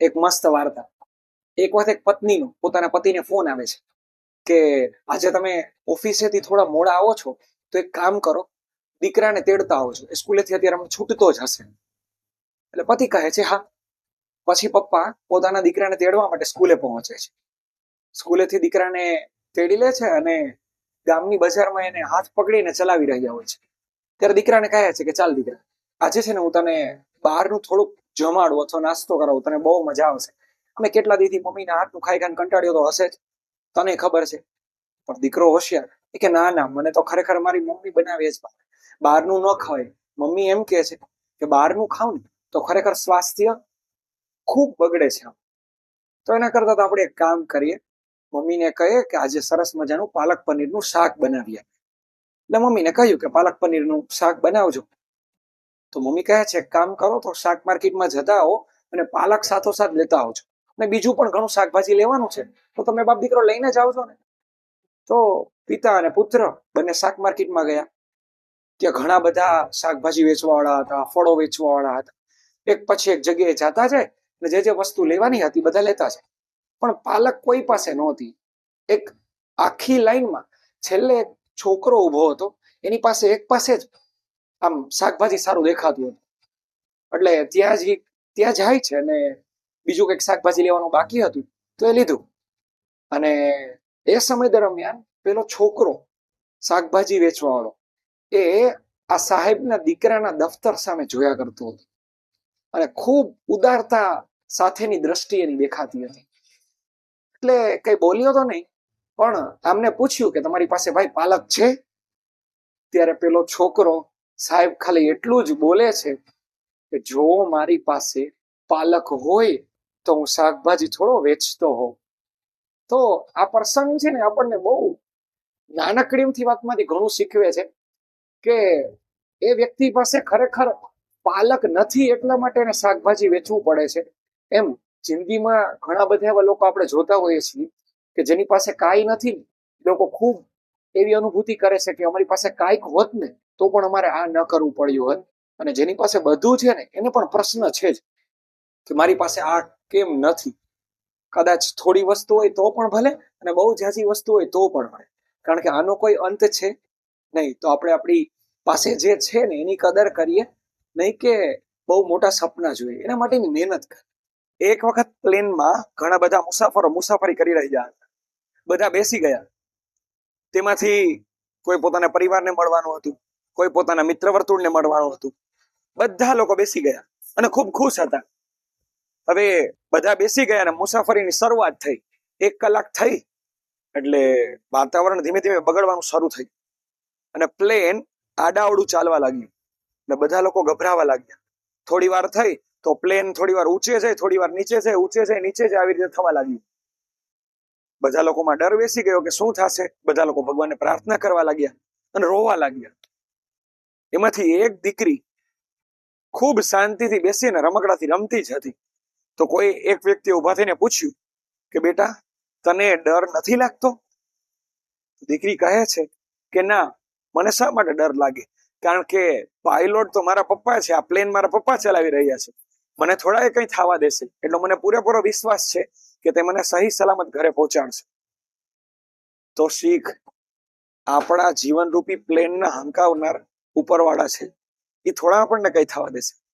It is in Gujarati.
એક મસ્ત વાર્તા. એક વખત એક પત્નીનો, પોતાના પતિને ફોન આવે છે કે, આજે તમે ઓફિસેથી થોડા મોડા આવો છો, તો એક કામ કરો, દીકરાને તેડતા આવો છો એ સ્કૂલેથી અત્યારે અમે છૂટતો જ હશે. એટલે પતિ કહે છે, હા. પછી પપ્પા પોતાના દીકરાને તેડવા માટે સ્કૂલે પહોંચે છે. સ્કૂલેથી દીકરાને તેડી લે છે અને ગામની બજારમાં એને હાથ પકડીને ચલાવી રહ્યા હોય છે. ત્યારે દીકરાને કહે છે કે, ચાલ દીકરા, આજે છે ને હું તને બહારનું થોડુંક જમાડું અથવા નાસ્તો કરાવું, તને બહુ મજા આવશે. અમે કેટલા દીથી મમ્મીના હાથનું ખાઈ ખાઈને કંટાળ્યો તો હશે જ. તને ખબર છે. પણ દીકરો હોશિયાર. એ કે, ના ના, મને તો ખરેખર મારી મમ્મી બનાવે જ. બહારનું ન ખાય મમ્મી એમ કે છે કે, બહારનું ખાવ ને, તો ખરેખર સ્વાસ્થ્ય ખૂબ બગડે છે તો એના કરતા તો આપણે એક કામ કરીએ. મમ્મીને કહીએ કે, આજે સરસ મજાનું પાલક પનીરનું શાક બનાવીએ. એટલે મમ્મીને કહ્યું કે, પાલક પનીરનું શાક બનાવજો. તો મમ્મી કહે છે, કામ કરો તો શાક માર્કેટમાં જતા આવો અને પાલક સાથોસાથ લેતા આવજો. અને બીજું પણ ઘણું શાકભાજી લેવાનું છે. તો તમે બાપ દીકરો લઈને જ આવજો ને. તો પિતા અને પુત્ર બંને શાક માર્કેટમાં ગયા. ત્યાં ઘણા બધા શાકભાજી વેચવાવાળા હતા, ફળો વેચવાવાળા હતા. એક પછી એક જગ્યાએ જતા જાય અને જે જે વસ્તુ લેવાની હતી બધા લેતા જાય. પણ પાલક કોઈ પાસે નહોતી. એક આખી લાઈનમાં છેલ્લે એક છોકરો ઊભો હતો. એની પાસે એક પાસે જ આમ શાકભાજી સારું દેખાતું હતું. એટલે ત્યાં જ ત્યાં જાય છે અને બીજું કંઈક શાકભાજી લેવાનું બાકી હતું તો એ લીધું. અને એ સમય દરમિયાન પેલો છોકરો શાકભાજી વેચવાવાળો એ આ સાહેબના દીકરાના દફતર સામે જોયા કરતો હતો. અને ખૂબ ઉદારતા સાથેની દ્રષ્ટિ એની દેખાતી હતી. એટલે કઈ બોલ્યો તો નહીં, પણ આમને પૂછ્યું કે તમારી પાસે ભાઈ પાલક છે? ત્યારે પેલો છોકરો સાહેબ, ખાલી એટલું જ બોલે છે કે જો મારી પાસે પાલક હોય તો હું શાકભાજી થોડો વેચતો હોઉં. તો આ પ્રસંગ છે ને આપણને બહુ નાનકડીમથી વાતમાંથી ઘણું શીખવે છે કે એ વ્યક્તિ પાસે ખરેખર પાલક નથી એટલા માટે એને શાકભાજી વેચવું પડે છે. એમ જિંદગીમાં ઘણા બધા એવા લોકો આપણે જોતા હોઈએ છીએ કે જેની પાસે કાંઈ નથી, લોકો ખૂબ એવી અનુભૂતિ કરે છે કે અમારી પાસે કાંઈક હોત ને તો પણ અમારે આ ન કરવું પડ્યું હોત. અને જેની પાસે બધું છે ને, એને પણ પ્રશ્ન છે જ કે મારી પાસે આ કેમ નથી? કદાચ થોડી વસ્તુ હોય તો પણ ભલે અને બહુ ઝાઝી વસ્તુ હોય તો પણ ભલે. કારણ કે આનો કોઈ અંત છે નહીં. તો આપણે આપણી પાસે જે છે ને, એની કદર કરીએ. નહીં કે બહુ મોટા સપના જોઈએ. એના માટેની મહેનત કરીએ એક વખત પ્લેનમાં ઘણા બધા મુસાફરો મુસાફરી કરી રહ્યા હતા. બધા બેસી ગયા. તેમાંથી કોઈ પોતાના પરિવારને મળવાનું હતું. કોઈ પોતાના મિત્ર વર્તુળને મળવાનું હતું. બધા લોકો બેસી ગયા અને ખૂબ ખુશ હતા. હવે બધા બેસી ગયા અને મુસાફરીની શરૂઆત થઈ. એક કલાક થઈ એટલે વાતાવરણ ધીમે ધીમે બગડવાનું શરૂ થયું. અને પ્લેન આડાવડું ચાલવા લાગ્યું. એટલે બધા લોકો ગભરાવા લાગ્યા. થોડી વાર થઈ તો પ્લેન થોડી વાર ઊંચે જાય થોડી વાર નીચે જાય ઊંચે જાય નીચે જાય આવી રીતે થવા લાગ્યું. બધા લોકોમાં ડર બેસી ગયો કે શું થશે? બધા લોકો ભગવાનને પ્રાર્થના કરવા લાગ્યા અને રોવા લાગ્યા. એમાંથી એક દીકરી ખૂબ શાંતિથી બેસીને રમકડાથી રમતી જ હતી. તો કોઈ એક વ્યક્તિ ઊભા થઈને પૂછ્યું કે, બેટા, તને ડર નથી લાગતો? દીકરી કહે છે કે, ના, મને શા માટે ડર લાગે? કારણ કે પાયલોટ તો મારા પપ્પા છે, આ પ્લેન મારા પપ્પા ચલાવી રહ્યા છે. મને થોડા કંઈ થવા દેશે. એટલો મને પૂરેપૂરો વિશ્વાસ છે કે તે મને સહી સલામત ઘરે પહોંચાડશે. તો શીખ આપણા જીવનરૂપી પ્લેનના હંકાવનાર ઉપરવાળા છે. એ થોડા આપણને કઈ થવા દેશે.